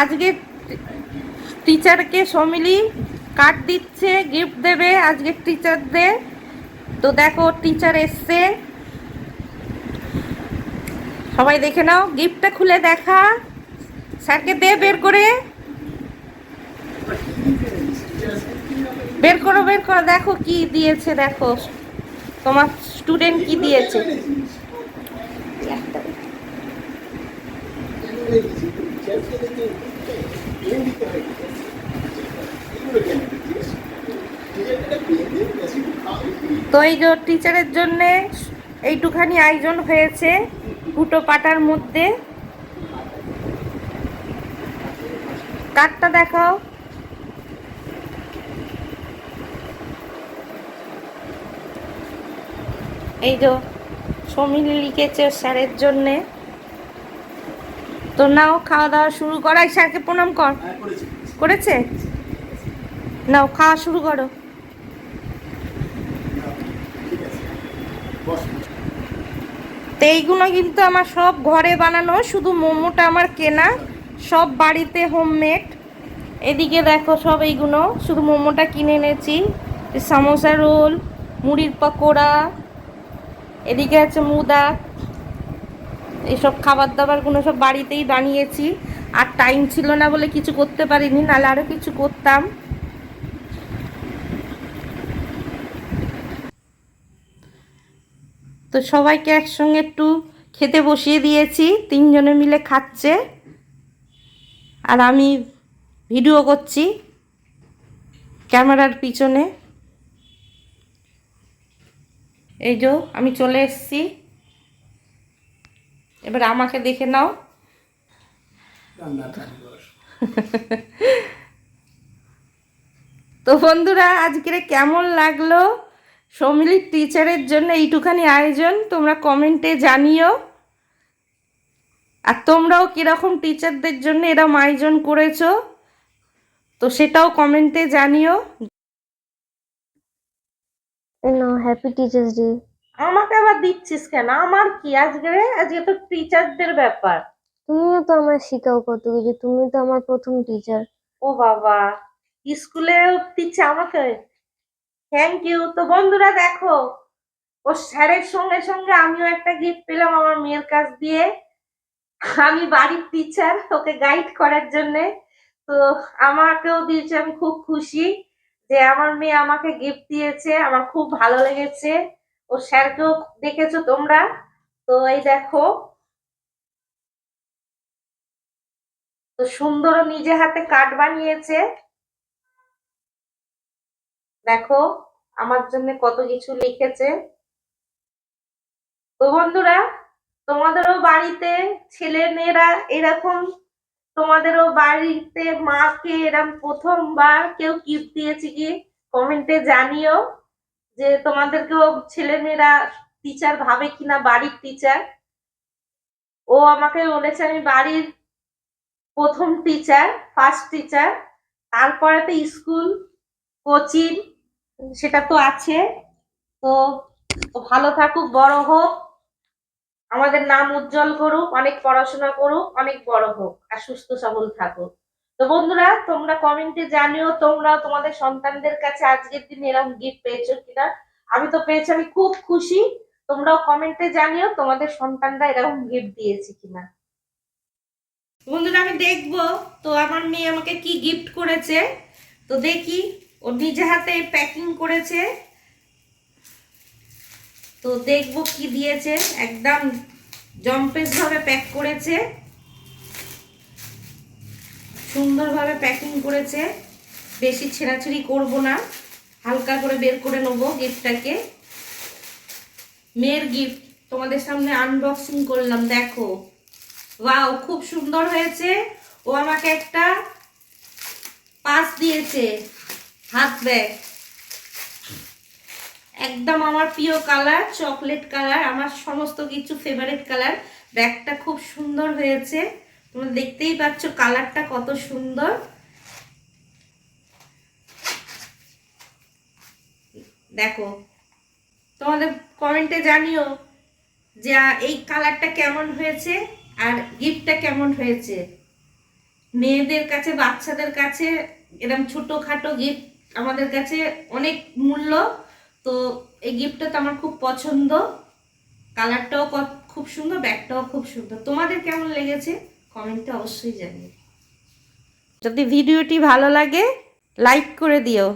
আজকে টিচারকে সমিলি কার্ড দিচ্ছে গিফট দেবে আজকে টিচারদের। তো দেখো, টিচার এসছে। সবাই দেখে নাও গিফটটা খুলে দেখা। স্যারকে দে, বের করে। বের করো বের করো। দেখো কি দিয়েছে, দেখো। তোমার স্টুডেন্ট কি দিয়েছে? তো এই যে টিচারের জন্য এইটুখানি আয়োজন হয়েছে ফুটো পাটার মধ্যে। কাঠটা দেখাও। এই যে সমীর লিখেছে স্যারের জন্যে। তো নাও খাওয়া দাওয়া শুরু করাই স্যারকে প্রণাম কর। করেছে নাও খাওয়া শুরু করো। তো এইগুলো কিন্তু আমার সব ঘরে বানানো শুধু মোমোটা আমার কেনা। সব বাড়িতে হোমমেড এদিকে দেখো সব এইগুলো শুধু মোমোটা কিনে এনেছি। সামোসা রোল মুড়ির পকোড়া। এদিকে আছে মুদা। এসব খাবার দাবারগুলো সব বাড়িতেই বানিয়েছি। আর টাইম ছিল না বলে কিছু করতে পারিনি, নাহলে আরও কিছু করতাম। তো সবাইকে একসঙ্গে একটু খেতে বসিয়ে দিয়েছি, তিনজনে মিলে খাচ্ছে। আর আমি ভিডিও করছি ক্যামেরার পিছনে। এই যে আমি চলে এসেছি। এবার আমাকে দেখে নাও। তো বন্ধুরা, আজকের কেমন লাগল? সমিলির টিচারের জন্য এইটুখানি আয়োজন, তোমরা কমেন্টে জানিও। আর তোমরাও কীরকম টিচারদের জন্য এরম আয়োজন করেছ, তো সেটাও কমেন্টে জানিও। হ্যাপি টিচার্স ডে আমাকে আবার দিচ্ছিস কেন? আমার কি? আজকে আজকে তো টিচারদের ব্যাপার। তুমিও তো আমার শেখাও কত কিছু। তুমি তো আমার প্রথম টিচার ও বাবা স্কুলে দিচ্ছে আমাকে? থ্যাংক ইউ তো বন্ধুরা দেখো ও স্যারের সঙ্গে সঙ্গে আমিও একটা গিফট পেলাম আমার মেয়ের কাছ দিয়ে। আমি বাড়ির টিচার ওকে গাইড করার জন্যে। তো আমাকেও দিয়েছে আমি খুব খুশি যে আমার মেয়ে আমাকে গিফট দিয়েছে আমার খুব ভালো লেগেছে। ও স্যারকেও দেখেছ তোমরা? তো এই দেখো। তো সুন্দর নিজে হাতে কার্ড বানিয়েছে। দেখো, আমার জন্য কত কিছু লিখেছে। তো বন্ধুরা, তোমাদেরও বাড়িতে ছেলে মেয়েরা এরকম, তোমাদেরও বাড়িতে মাকে এরকম প্রথমবার কেউ গিফট দিয়েছে কি? কমেন্টে জানিও। যে তোমাদেরকেও ছেলে মেয়েরা টিচার ভাবে কিনা বাড়ির টিচার ও আমাকে বলেছে আমি বাড়ির প্রথম টিচার ফার্স্ট টিচার তারপরে তো স্কুল কোচিং সেটা তো আছে। তো ভালো থাকুক, বড় হোক, আমাদের নাম উজ্জ্বল করুক, অনেক পড়াশোনা করুক, অনেক বড় হোক, আর সুস্থ সবল থাকুক। তো বন্ধুরা, তোমরা কমেন্টে জানিও তোমরা তোমাদের সন্তানদের কাছে আজকের দিন এরকম গিফট পেয়েছ কিনা। আমি তো পেয়েছি, আমি খুব খুশি। তোমরাও কমেন্টে জানিও তোমাদের সন্তানরা এরকম গিফট দিয়েছে কিনা। বন্ধুরা, আমি দেখব, তো আমার মেয়ে আমাকে কি গিফট করেছে? তো দেখি, ও নিজে হাতে প্যাকিং করেছে। তো দেখব কি দিয়েছে। একদম জম্পেস ভাবে প্যাক করেছে। সুন্দরভাবে প্যাকিং করেছে। বেশি ছেঁড়াছেড়ি করব না। হালকা করে বের করে নেব গিফটটাকে মেয়ের গিফট তোমাদের সামনে আনবক্সিং করলাম, দেখো। ওয়াও খুব সুন্দর হয়েছে। ও আমাকে একটা পাস দিয়েছে, হাত ব্যাগ একদম আমার প্রিয় কালার চকলেট কালার আমার সমস্ত কিছু ফেভারিট কালার ব্যাগটা খুব সুন্দর হয়েছে। তোমরা দেখতেই পাচ্ছ কালারটা কত সুন্দর। দেখো, তোমাদের কমেন্টে জানিও যে এই কালারটা কেমন হয়েছে আর গিফটটা কেমন হয়েছে। মেয়েদের কাছে, বাচ্চাদের কাছে এরকম ছোটোখাটো গিফট আমাদের কাছে অনেক মূল্য। তো এই গিফটটা তো আমার খুব পছন্দ। কালারটাও খুব সুন্দর, ব্যাগটাও খুব সুন্দর। তোমাদের কেমন লেগেছে? কমেন্টে অবশ্যই জানিও। যদি ভিডিওটি ভালো লাগে লাইক করে দিও।